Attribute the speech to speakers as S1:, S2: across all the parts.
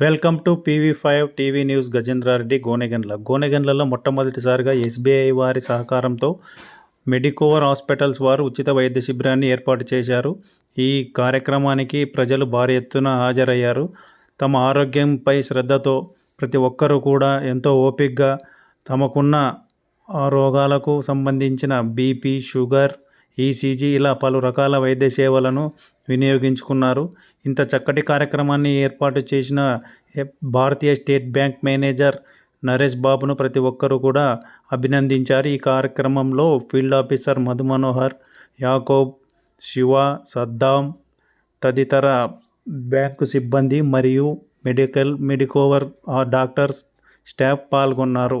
S1: Welcome to PV five TV news Gajendra Reddy Gonegandla. గోనెగండ్లలో మొట్టమొదటిసారిగా SBI వారి సహకారంతో Medicover hospitals వారు ఉచిత వైద్య శిబిరాన్ని ఏర్పాటు చేశారు. ఈ కార్యక్రమానికి ప్రజలు భారీ ఎత్తున హాజరయ్యారు. తమ ఆరోగ్యంపై శ్రద్ధతో ప్రతి ఒక్కరూ కూడా ఎంతో ఓపికగా తమకున్న ఆ రోగాలకు సంబంధించిన బీపీ షుగర్ ఈసీజీ ఇలా పలు రకాల వైద్య సేవలను వినియోగించుకున్నారు. ఇంత చక్కటి కార్యక్రమాన్ని ఏర్పాటు చేసిన Bharatiya state bank manager Naresh బాబును ప్రతి ఒక్కరూ కూడా అభినందించారు. ఈ కార్యక్రమంలో ఫీల్డ్ ఆఫీసర్ మధు మనోహర్ యాకోబ్ శివ సద్దాం తదితర బ్యాంకు సిబ్బంది మరియు మెడికల్ మెడికోవర్ డాక్టర్స్ స్టాఫ్ పాల్గొన్నారు.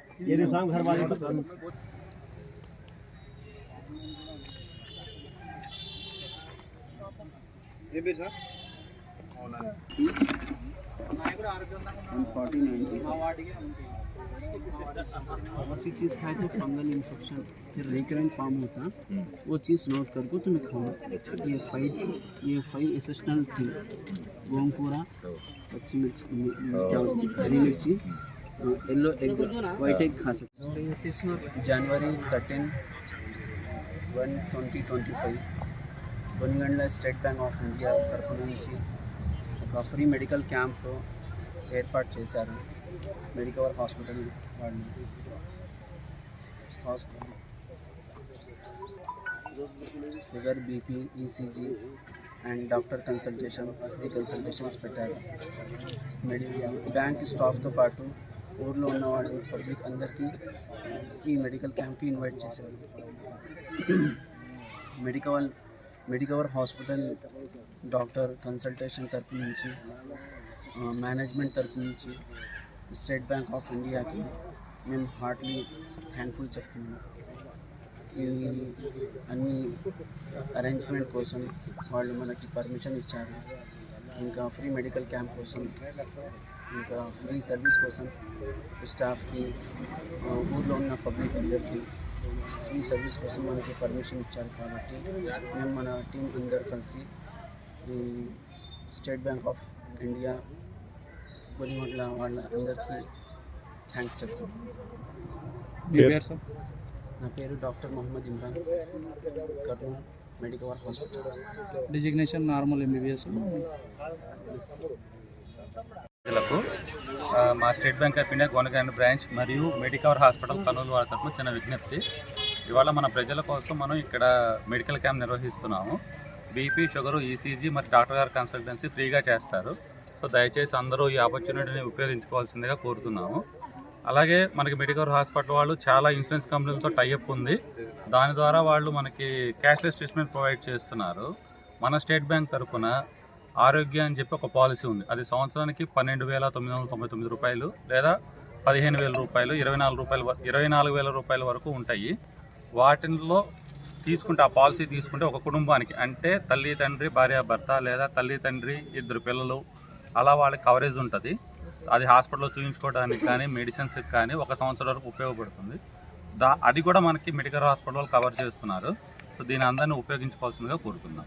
S2: ये भी घर वाले तो ये भी सर।
S3: और सी चीज़ खाए तो फंगल इन्फेक्शन फिर रिकरेंट फॉर्म होता वो चीज़ नोट करके तुम्हें खाओ। ये फाइव ये फाइव एसेशनल थी। गोंगूरा पच्ची मिर्च हैं, हरी मिर्ची येलो एग वाइट एग खा सकते जनवरी thirteen one twenty twenty five Konigandla State Bank of India తరఫు నుంచి ఒక ఫ్రీ మెడికల్ క్యాంప్ ఏర్పాటు చేశారు మెడికవర్ హాస్పిటల్ వాళ్ళు hospital sugar BP ECG and doctor consultation free consultations పెట్టారు మెడి బ్యాంక్ స్టాఫ్తో పాటు ఊర్లో ఉన్న వాళ్ళు పబ్లిక్ అందరికీ ఈ మెడికల్ క్యాంప్కి ఇన్వైట్ చేశారు మెడికవల్ మెడికవర్ హాస్పిటల్ డాక్టర్ కన్సల్టేషన్ తరపు నుంచి ఆ, మేనేజ్మెంట్ తరపు నుంచి స్టేట్ బ్యాంక్ ఆఫ్ ఇండియాకి మేము హార్ట్లీ థ్యాంక్ఫుల్ చెప్తున్నాము ఈ అన్ని అరేంజ్మెంట్ కోసం వాళ్ళు మనకి పర్మిషన్ ఇచ్చారు ఇంకా ఫ్రీ మెడికల్ క్యాంప్ కోసం ఇంకా ఫ్రీ సర్వీస్ కోసం స్టాఫ్కి ఆ, ఊర్లో ఉన్న పబ్లిక్ అందరికీ ఫ్రీ సర్వీస్ కోసం మనకి పర్మిషన్ ఇచ్చారు కాబట్టి మేము మన టీం అందరు కలిసి ఈ స్టేట్ బ్యాంక్ ఆఫ్ ఇండియా కొద్దిమట్ల వాళ్ళ అందరికీ థ్యాంక్స్ చెప్తున్నాను నా పేరు doctor Mohammed Imran. Kurnool medical hospital.
S4: Designation normal MBBS
S5: ప్రజలకు మా State Bank of India Gonegandla branch మరియు మెడికవర్ హాస్పిటల్ కర్నూలు వారి తరఫున చిన్న విజ్ఞప్తి. ఇవాళ మన ప్రజల కోసం మనం ఇక్కడ మెడికల్ క్యాంప్ నిర్వహిస్తున్నాము. బీపీ షుగరు ఈసీజీ మరి డాక్టర్ గారి కన్సల్టెన్సీ ఫ్రీగా చేస్తారు. సో దయచేసి అందరూ ఈ ఆపర్చునిటీని ఉపయోగించుకోవాల్సిందిగా కోరుతున్నాము. అలాగే మనకి మెడికవర్ హాస్పిటల్ వాళ్ళు చాలా ఇన్సూరెన్స్ కంపెనీలతో టైఅప్ ఉంది. దాని ద్వారా వాళ్ళు మనకి క్యాష్లెస్ ట్రీట్మెంట్ ప్రొవైడ్ చేస్తున్నారు. మన స్టేట్ బ్యాంక్ తరఫున ఆరోగ్య అని చెప్పి ఒక పాలసీ ఉంది. అది సంవత్సరానికి పన్నెండు వేల తొమ్మిది వందల తొంభై తొమ్మిది రూపాయలు లేదా పదిహేను వేల రూపాయలు ఇరవై నాలుగు రూపాయలు ఇరవై నాలుగు వేల రూపాయల వరకు ఉంటాయి. వాటిల్లో తీసుకుంటే ఆ పాలసీ తీసుకుంటే ఒక కుటుంబానికి అంటే తల్లి తండ్రి భార్య భర్త లేదా తల్లి తండ్రి ఇద్దరు పిల్లలు అలా వాళ్ళకి కవరేజ్ ఉంటుంది. అది హాస్పిటల్లో చూపించుకోవడానికి కానీ మెడిసిన్స్కి కానీ ఒక సంవత్సరం వరకు ఉపయోగపడుతుంది. దా అది కూడా మనకి మెడికల్ హాస్పిటల్ కవర్ చేస్తున్నారు. సో దీని అందరినీ ఉపయోగించుకోవాల్సిందిగా కోరుతున్నాం.